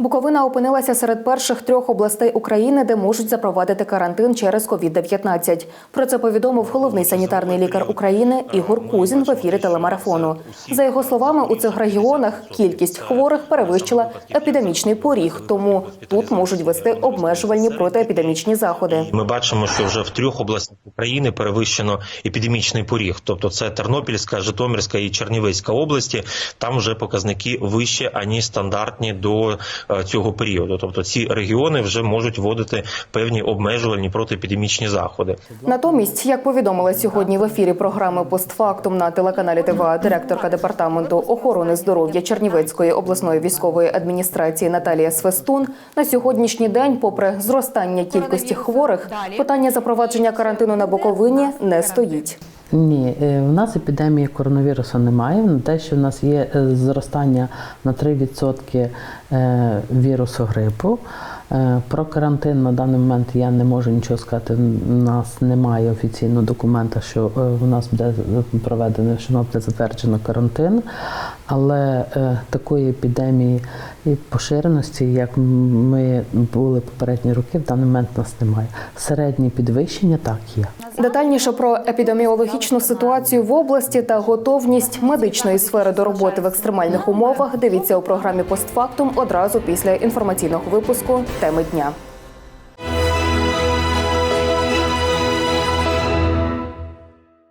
Буковина опинилася серед перших трьох областей України, де можуть запровадити карантин через COVID-19. Про це повідомив головний санітарний лікар України Ігор Кузін в ефірі телемарафону. За його словами, у цих регіонах кількість хворих перевищила епідемічний поріг, тому тут можуть вести обмежувальні протиепідемічні заходи. Ми бачимо, що вже в трьох областях України перевищено епідемічний поріг, тобто це Тернопільська, Житомирська і Чернівецька області. Там вже показники вищі аніж стандартні до е, цього періоду. Тобто ці регіони вже можуть вводити певні обмежувальні протиепідемічні заходи. Натомість, як повідомила сьогодні в ефірі програми «Постфактум» на телеканалі ТВА директорка департаменту охорони здоров'я Чернівецької обласної військової адміністрації Наталія Свистун, на сьогоднішній день, попри зростання кількості хворих, питання запровадження карантину на Буковині не стоїть. Ні, е, в нас епідемії коронавірусу немає. Те, що в нас є е, зростання на 3% е, вірусу грипу. Про карантин на даний момент я не можу нічого сказати. У нас немає офіційного документа, що в нас буде проведено, що в нас буде затверджено карантин, але такої епідемії і поширеності, як ми були попередні роки, в даний момент у нас немає. Середнє підвищення так є. Детальніше про епідеміологічну ситуацію в області та готовність медичної сфери до роботи в екстремальних умовах. Дивіться у програмі «Постфактум» одразу після інформаційного випуску теми дня.